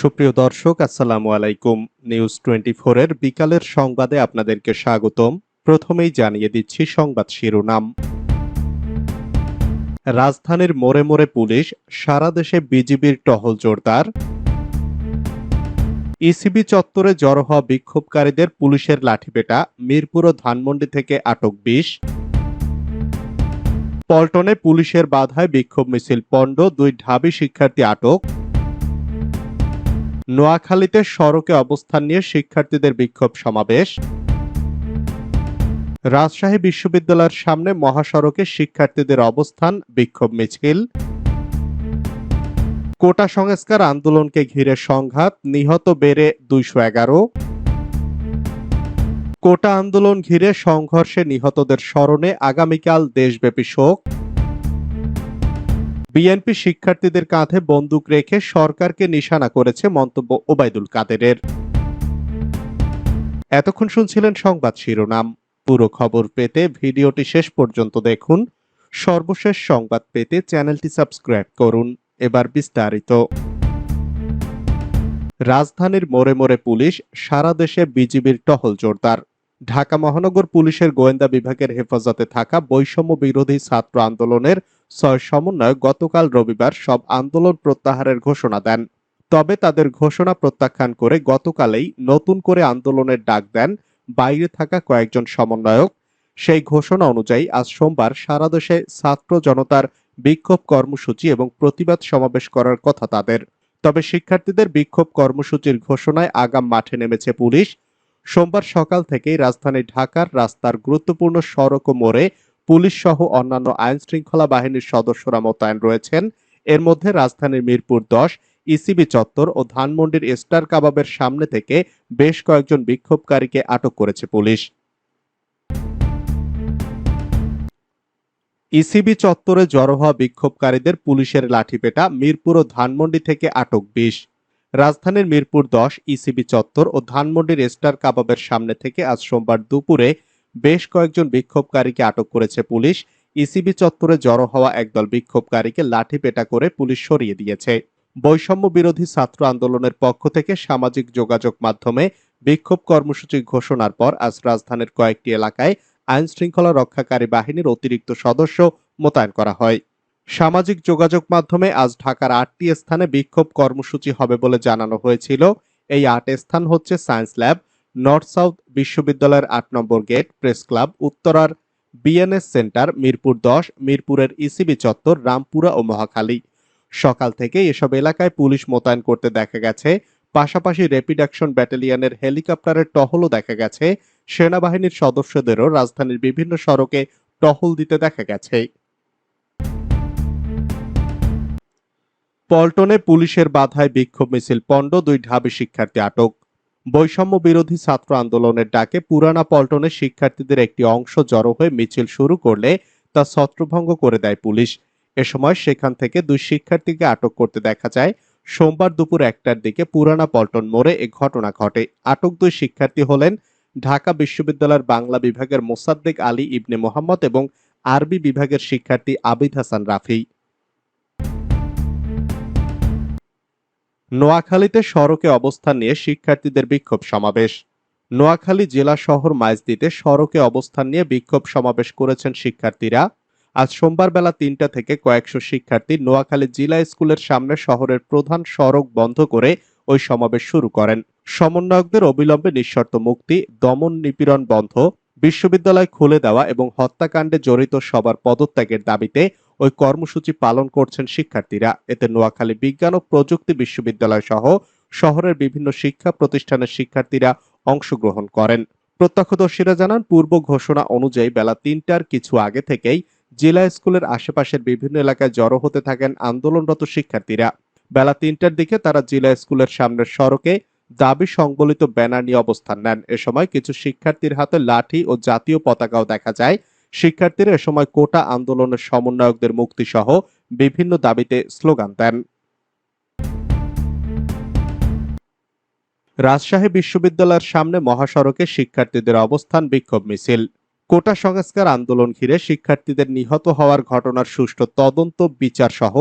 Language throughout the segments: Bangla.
সুপ্রিয় দর্শক, আসসালামু আলাইকুম। নিউজ টোয়েন্টি এর বিকালের সংবাদে আপনাদেরকে স্বাগতম। প্রথমেই জানিয়ে দিচ্ছি সংবাদ শিরোনাম। রাজধানীর মোড়ে মোড়ে পুলিশ, সারা দেশে বিজিবির টহল জোরদার। ইসিবি চত্বরে জড়ো হওয়া বিক্ষোভকারীদের পুলিশের লাঠিপেটা, মিরপুর ও ধানমন্ডি থেকে আটক বিশ। পল্টনে পুলিশের বাধায় বিক্ষোভ মিছিল, পণ্ড, দুই ঢাবি শিক্ষার্থী আটক। নোয়াখালীতে সড়কে অবস্থান নিয়ে শিক্ষার্থীদের বিক্ষোভ সমাবেশ। রাজশাহী বিশ্ববিদ্যালয়ের সামনে মহাসড়কে শিক্ষার্থীদের অবস্থান, বিক্ষোভ মিছিল। কোটা সংস্কার আন্দোলনকে ঘিরে সংঘাত, নিহত বেড়ে দুইশো এগারো। কোটা আন্দোলন ঘিরে সংঘর্ষে নিহতদের স্মরণে আগামীকাল দেশব্যাপী শোক। বিএনপি শিক্ষার্থীদের কাঁধে বন্দুক রেখে সরকারকে নিশানা করেছে মন্তব্য ওবায়দুল কাদেরের। এতক্ষণ শুনছিলেন সংবাদ শিরোনাম। পুরো খবর পেতে ভিডিওটি শেষ পর্যন্ত দেখুন। সর্বশেষ সংবাদ পেতে চ্যানেলটি সাবস্ক্রাইব করুন। এবার বিস্তারিত। রাজধানীর মোড়ে মোড়ে পুলিশ, সারা দেশে বিজিবির টহল জোরদার। ঢাকা মহানগর পুলিশের গোয়েন্দা বিভাগের হেফাজতে থাকা বৈষম্য বিরোধী ছাত্র আন্দোলনের ছয় সমন্বয়ক গতকাল রবিবার সব আন্দোলন প্রত্যাহারের ঘোষণা দেন। তবে তাদের ঘোষণা প্রত্যাখ্যান করে গতকালেই নতুন করে আন্দোলনের ডাক দেন বাইরে থাকা কয়েকজন সমন্বয়ক। সেই ঘোষণা অনুযায়ী আজ সোমবার সারা দেশে ছাত্র জনতার বিক্ষোভ কর্মসূচি এবং প্রতিবাদ সমাবেশ করার কথা তাদের। তবে শিক্ষার্থীদের বিক্ষোভ কর্মসূচির ঘোষণায় আগাম মাঠে নেমেছে পুলিশ। সোমবার সকাল থেকেই রাজধানী ঢাকার রাস্তার গুরুত্বপূর্ণ সড়ক ও মোড়ে পুলিশ সহ অন্যান্য আইন শৃঙ্খলা বাহিনীর সদস্যরা মোতায়েন রয়েছেন। এর মধ্যে রাজধানীর মিরপুর দশ, ইসিবি চত্বর ও ধানমন্ডির স্টার কাবাবের সামনে থেকে বেশ কয়েকজন বিক্ষোভকারীকে আটক করেছে পুলিশ। ইসিবি চত্বরে জড়ো হওয়া বিক্ষোভকারীদের পুলিশের লাঠিপেটা মিরপুর ও ধানমন্ডি থেকে আটক বিশ। রাজধানীর মিরপুর দশ, ইসিবি চত্বর ও ধানমন্ডির স্টার কাবাবের সামনে থেকে আজ সোমবার দুপুরে বেশ কয়েকজন বিক্ষোভকারীকে আটক করেছে পুলিশ। ইসিবি চত্বরে জড়ো হওয়া একদল বিক্ষোভকারীকে লাঠিপেটা করে পুলিশ সরিয়ে দিয়েছে। বৈষম্য বিরোধী ছাত্র আন্দোলনের পক্ষ থেকে সামাজিক যোগাযোগ মাধ্যমে বিক্ষোভ কর্মসূচি ঘোষণার পর আজ রাজধানীর কয়েকটি এলাকায় আইন শৃঙ্খলা রক্ষাকারী বাহিনীর অতিরিক্ত সদস্য মোতায়েন করা হয়। সামাজিক যোগাযোগ মাধ্যমে আজ ঢাকার আটটি স্থানে বিক্ষোভ কর্মসূচি হবে বলে জানানো হয়েছিল। এই আট স্থান হচ্ছে সায়েন্স ল্যাব নর্থ সাউথ বিশ্ববিদ্যালয়ের আট নম্বর গেট প্রেস ক্লাব, উত্তরার বিএনএস সেন্টার, মিরপুর দশ, মিরপুরের ইসিবি চত্বর, রামপুরা ও মহাখালী। সকাল থেকে এসব এলাকায় পুলিশ মোতায়েন করতে দেখা গেছে। পাশাপাশি র্যাপিড অ্যাকশন ব্যাটালিয়নের হেলিকপ্টারের টহলও দেখা গেছে। সেনাবাহিনীর সদস্যদেরও রাজধানীর বিভিন্ন সড়কে টহল দিতে দেখা গেছে। পল্টনে পুলিশের বাধায় বিক্ষোভ মিছিল, পণ্ড দুই ঢাবি শিক্ষার্থী আটক। বৈষম্য বিরোধী ছাত্র আন্দোলনের ডাকে পুরানা পল্টনের শিক্ষার্থীদের একটি অংশ জড়ো হয়ে মিছিল শুরু করলে তা ছত্রভঙ্গ করে দেয় পুলিশ। এ সময় সেখান থেকে দুই শিক্ষার্থীকে আটক করতে দেখা যায়, সোমবার দুপুর একটার দিকে পুরানা পল্টন মোড়ে এ ঘটনা ঘটে। আটক দুই শিক্ষার্থী হলেন ঢাকা বিশ্ববিদ্যালয়ের বাংলা বিভাগের মোসাদ্দেক আলী ইবনে মোহাম্মদ এবং আরবি বিভাগের শিক্ষার্থী আবিদ হাসান রাফি। নোয়াখালীতে সড়কে অবস্থান নিয়ে শিক্ষার্থীদের বিক্ষোভ সমাবেশ। নোয়াখালী জেলা শহর মাইজদিতে সড়কে অবস্থান নিয়ে বিক্ষোভ সমাবেশ করেছেন শিক্ষার্থীরা। আজ সোমবার বেলা তিনটা থেকে কয়েকশো শিক্ষার্থী নোয়াখালী জেলা স্কুলের সামনে শহরের প্রধান সড়ক বন্ধ করে ওই সমাবেশ শুরু করেন। সমন্বয়কদের অবিলম্বে নিঃশর্ত মুক্তি, দমন নিপীড়ন বন্ধ, বিশ্ববিদ্যালয় খুলে দেওয়া এবং হত্যাকাণ্ডে জড়িত সবার পদত্যাগের দাবিতে ওই কর্মসূচি পালন করছেন শিক্ষার্থীরা। এতে নোয়াখালী বিজ্ঞান ও প্রযুক্তি বিশ্ববিদ্যালয় সহ শহরের বিভিন্ন শিক্ষা প্রতিষ্ঠানের শিক্ষার্থীরা অংশগ্রহণ করেন। প্রত্যক্ষদর্শীরা জানান, পূর্ব ঘোষণা অনুযায়ী বেলা তিনটার কিছু আগে থেকেই জেলা স্কুলের আশেপাশের বিভিন্ন এলাকায় জড়ো হতে থাকেন আন্দোলনরত শিক্ষার্থীরা। বেলা তিনটার দিকে তারা জেলা স্কুলের সামনের সড়কে দাবি সংবলিত ব্যানার নিয়ে অবস্থান নেন। এ সময় কিছু শিক্ষার্থীর হাতে লাঠি ও জাতীয় পতাকাও দেখা যায়। শিক্ষার্থীরা এ সময় কোটা আন্দোলনের সমন্বয়কদের মুক্তি সহ বিভিন্ন দাবিতে স্লোগান দেন। রাজশাহী বিশ্ববিদ্যালয়ের সামনে মহাসড়কে শিক্ষার্থীদের অবস্থান বিক্ষোভ মিছিল। কোটা সংস্কার আন্দোলন ঘিরে শিক্ষার্থীদের নিহত হওয়ার ঘটনার সুষ্ঠু তদন্ত, বিচার সহ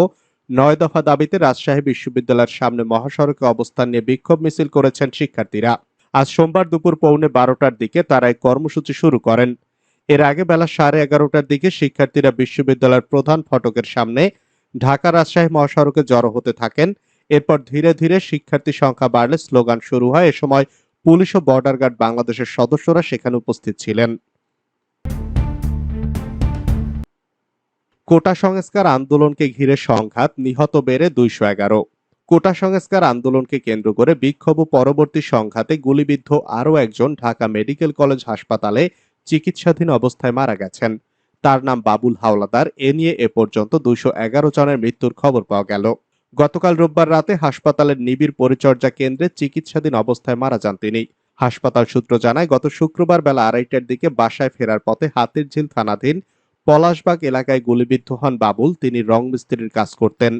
নয় দফা দাবিতে রাজশাহী বিশ্ববিদ্যালয়ের সামনে মহাসড়কে অবস্থান নিয়ে বিক্ষোভ মিছিল করেছেন শিক্ষার্থীরা। আজ সোমবার দুপুর পৌনে বারোটার দিকে তারা এই কর্মসূচি শুরু করেন। এর আগে বেলা সাড়ে এগারোটার দিকে শিক্ষার্থীরা বিশ্ববিদ্যালয়ের প্রধান ফটকের সামনে ঢাকা রাজশাহী মহাসড়কে জড়ো হতে থাকেন। এরপর ধীরে ধীরে শিক্ষার্থী সংখ্যা বাড়লে স্লোগান শুরু হয়। এ সময় পুলিশ ও বর্ডার গার্ড বাংলাদেশের সদস্যরা সেখানে উপস্থিত ছিলেন। কোটা সংস্কার আন্দোলনকে ঘিরে সংঘাত নিহত বেড়ে দুইশো এগারো। কোটা সংস্কার আন্দোলনকে কেন্দ্র করে বিক্ষোভ পরবর্তী সংঘাতে গুলিবিদ্ধ আরও একজন ঢাকা মেডিকেল কলেজ হাসপাতালে চিকিৎসাধীন অবস্থায় মারা গেছেন। তার নাম বাবুল হাওলাদার। এ নিয়ে এ পর্যন্ত দুইশো এগারো জনের মৃত্যুর খবর পাওয়া গেল। গতকাল রোববার রাতে হাসপাতালের নিবিড় পরিচর্যা কেন্দ্রে চিকিৎসাধীন অবস্থায় মারা যান তিনি। হাসপাতাল সূত্র জানায়, গত শুক্রবার বেলা আড়াইটার দিকে বাসায় ফেরার পথে হাতিরঝিল থানাধীন পলাশবাগ এলাকায় গুলিবিদ্ধ হন বাবুল। তিনি রং মিস্ত্রির কাজ করতেন।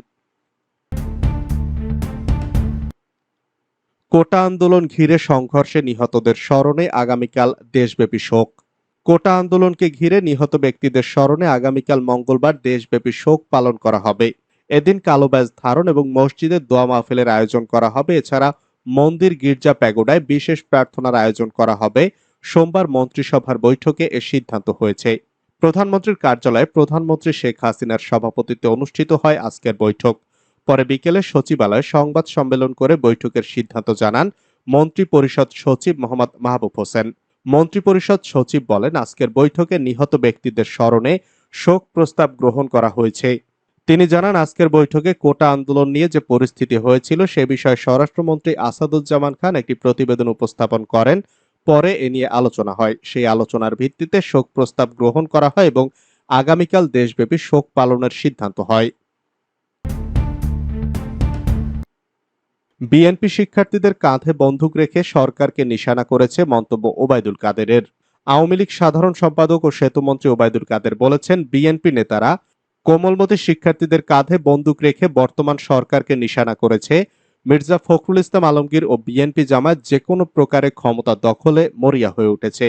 কোটা আন্দোলন ঘিরে সংঘর্ষে নিহতদের স্মরণে আগামীকাল দেশব্যাপী শোক। কোটা আন্দোলনকে ঘিরে নিহত ব্যক্তিদের স্মরণে আগামীকাল মঙ্গলবার দেশব্যাপী শোক পালন করা হবে। এদিন কালো ব্যাজ ধারণ এবং মসজিদে দোয়া মাহফিলের আয়োজন করা হবে। এছাড়া মন্দির, গির্জা প্যাগোডায় বিশেষ প্রার্থনার আয়োজন করা হবে। সোমবার মন্ত্রিসভার বৈঠকে এ সিদ্ধান্ত হয়েছে। প্রধানমন্ত্রীর কার্যালয়ে প্রধানমন্ত্রী শেখ হাসিনার সভাপতিত্বে অনুষ্ঠিত হয় আজকের বৈঠক। পরে বিকেলে সচিবালয়ে সংবাদ সম্মেলন করে বৈঠকের সিদ্ধান্ত জানান মন্ত্রী পরিষদ সচিব মোহাম্মদ মাহবুব হোসেন। মন্ত্রী পরিষদ সচিব বলেন, আজকের বৈঠকে নিহত ব্যক্তিদের স্মরণে শোক প্রস্তাব গ্রহণ করা হয়েছে। তিনি জানান, আজকের বৈঠকে কোটা আন্দোলন নিয়ে যে পরিস্থিতি হয়েছিল সে বিষয়ে স্বরাষ্ট্রমন্ত্রী আসাদুজ্জামান খান একটি প্রতিবেদন উপস্থাপন করেন। পরে এ নিয়ে আলোচনা হয়। সেই আলোচনার ভিত্তিতে শোক প্রস্তাব গ্রহণ করা হয় এবং আগামীকাল দেশব্যাপী শোক পালনের সিদ্ধান্ত হয়। বিএনপি শিক্ষার্থীদের কাঁধে বন্দুক রেখে সরকারকে নিশানা করেছে মন্তব্য ওবায়দুল কাদেরের। আওয়ামী লীগ সাধারণ সম্পাদক ও সেতুমন্ত্রী ওবায়দুল কাদের বলেছেন, বিএনপি নেতারা কোমলমতি শিক্ষার্থীদের কাঁধে বন্দুক রেখে বর্তমান সরকারকে নিশানা করেছে। মির্জা ফখরুল ইসলাম আলমগীর ও বিএনপি জামায়াত যে কোনো প্রকারে ক্ষমতা দখলে মরিয়া হয়ে উঠেছে।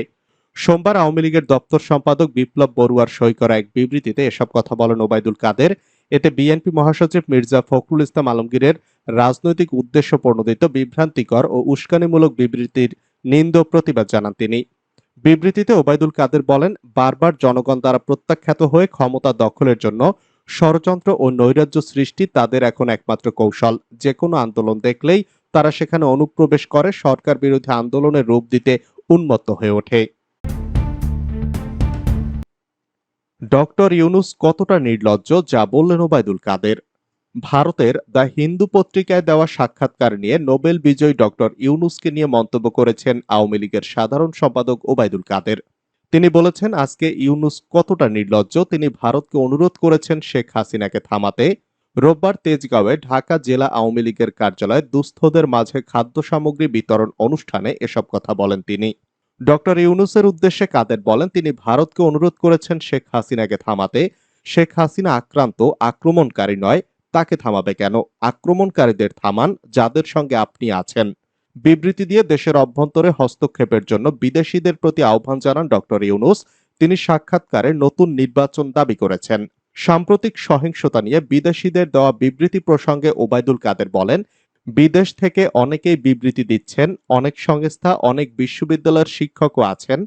সোমবার আওয়ামী লীগের দপ্তর সম্পাদক বিপ্লব বড়ুয়ার সই করা এক বিবৃতিতে এসব কথা বলেন ওবায়দুল কাদের। এতে বিএনপি মহাসচিব মির্জা ফখরুল ইসলাম আলমগীরের রাজনৈতিক উদ্দেশ্য প্রণোদিত বিভ্রান্তিকর ও উস্কানিমূলক বিবৃতির নিন্দ প্রতিবাদ জানান তিনি। বিবৃতিতে ওবায়দুল কাদের বলেন, বারবার জনগণ দ্বারা প্রত্যাখ্যাত হয়ে ক্ষমতা দখলের জন্য ষড়যন্ত্র ও নৈরাজ্য সৃষ্টি তাদের এখন একমাত্র কৌশল। যে কোনো আন্দোলন দেখলেই তারা সেখানে অনুপ্রবেশ করে সরকার বিরোধী আন্দোলনের রূপ দিতে উন্মত্ত হয়ে ওঠে। ডক্টর ইউনুস কতটা নির্লজ্জ যা বললেন ওবায়দুল কাদের? ভারতের দ্য হিন্দু পত্রিকায় দেওয়া সাক্ষাৎকার নিয়ে নোবেল বিজয়ী ডক্টর ইউনুসকে নিয়ে মন্তব্য করেছেন আওয়ামী লীগের সাধারণ সম্পাদক ওবায়দুল কাদের। তিনি বলেছেন, আজকে ইউনুস কতটা নির্লজ্জ, তিনি ভারতকে অনুরোধ করেছেন শেখ হাসিনাকে থামাতে। রোববার তেজগাঁওয়ে ঢাকা জেলা আওয়ামী লীগের কার্যালয়ে দুস্থদের মাঝে খাদ্য সামগ্রী বিতরণ অনুষ্ঠানে এসব কথা বলেন তিনি। ডক্টর ইউনুসের উদ্দেশ্যে কাদের বলেন, তিনি ভারতকে অনুরোধ করেছেন শেখ হাসিনাকে থামাতে। শেখ হাসিনা আক্রান্ত, আক্রমণকারী নয়, তাকে থামাবে কেন? আক্রমণকারীদের থামান যাদের সঙ্গে আপনি আছেন। বিবৃতি দিয়ে দেশের অভ্যন্তরে হস্তক্ষেপের জন্য বিদেশিদের প্রতি আহ্বান জানান ডক্টর ইউনুস। তিনি সাক্ষাৎকারে নতুন নির্বাচন দাবি করেছেন। সাম্প্রতিক সহিংসতা নিয়ে বিদেশিদের দেওয়া বিবৃতি প্রসঙ্গে ওবায়দুল কাদের বলেন বিদেশ থেকে অনেকেই বিবৃতি দিচ্ছেন, অনেক সংস্থা, অনেক বিশ্ববিদ্যালয়ের শিক্ষকও আছেন।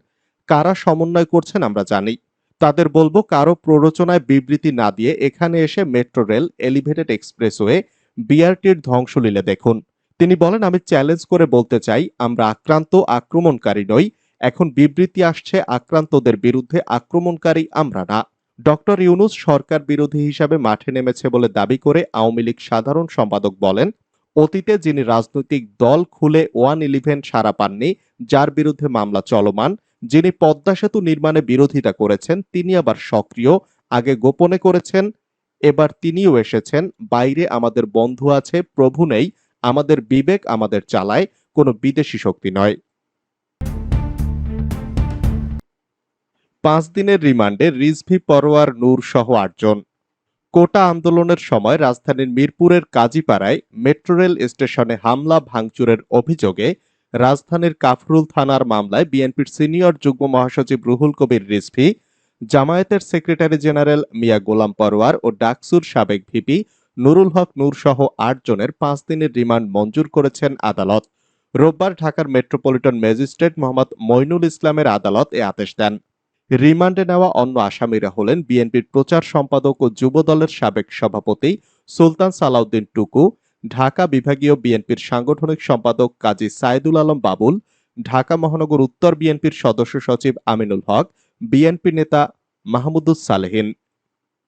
কারা সমন্বয় করছেন আমরা জানি। তাদের বলব কারও প্ররোচনায় বিবৃতি না দিয়ে এখানে এসে মেট্রো রেল, এলিভেটেড এক্সপ্রেসওয়ে, বিআরটির ধ্বংসলীলা দেখুন। তিনি বলেন, আমি চ্যালেঞ্জ করে বলতে চাই, আমরা আক্রান্ত, আক্রমণকারী নই। এখন বিবৃতি আসছে, আক্রান্তদের বিরুদ্ধে আক্রমণকারী আমরা না। ডক্টর ইউনুস সরকার বিরোধী হিসাবে মাঠে নেমেছে বলে দাবি করে আওয়ামী লীগ সাধারণ সম্পাদক বলেন অতীতে যিনি রাজনৈতিক দল খুলে ওয়ান ইলেভেন সারা পাননি, যার বিরুদ্ধে মামলা চলমান, যিনি পদ্মা সেতু নির্মাণে বিরোধিতা করেছেন, তিনি আবার সক্রিয়, আগে গোপনে করেছেন, এবার তিনিও এসেছেন, বাইরে আমাদের বন্ধু আছে, প্রভু নেই, আমাদের বিবেক আমাদের চালায়, কোনো বিদেশি শক্তি নয়। পাঁচ দিনের রিমান্ডে রিজভি পরোয়ার নূর সহ আটজন। কোটা আন্দোলনের সময় রাজধানীর মিরপুরের কাজীপাড়ায় মেট্রো রেল স্টেশনে হামলা ভাঙচুরের অভিযোগে রাজধানীর কাফরুল থানার মামলায় বিএনপির সিনিয়র যুগ্ম মহাসচিব রুহুল কবির রিজভি, জামায়াতের সেক্রেটারি জেনারেল মিয়া গোলাম পরোয়ার ও ডাকসুর সাবেক ভিপি নুরুল হক নূর সহ আট জনের পাঁচ দিনের রিমান্ড মঞ্জুর করেছেন আদালত। রোববার ঢাকার মেট্রোপলিটন ম্যাজিস্ট্রেট মোহাম্মদ মইনুল ইসলামের আদালত এ আদেশ দেন। রিমান্ডে নেওয়া অন্য আসামিরা হলেন বিএনপির প্রচার সম্পাদক ও যুব দলের সাবেক সভাপতি সুলতান সালাউদ্দিন টুকু, ঢাকা বিভাগীয় বিএনপির সাংগঠনিক সম্পাদক কাজী সাইদুল আলম বাবুল, ঢাকা মহানগর উত্তর বিএনপির সদস্য সচিব আমিনুল হক, বিএনপি নেতা মাহমুদুস সালেহিন।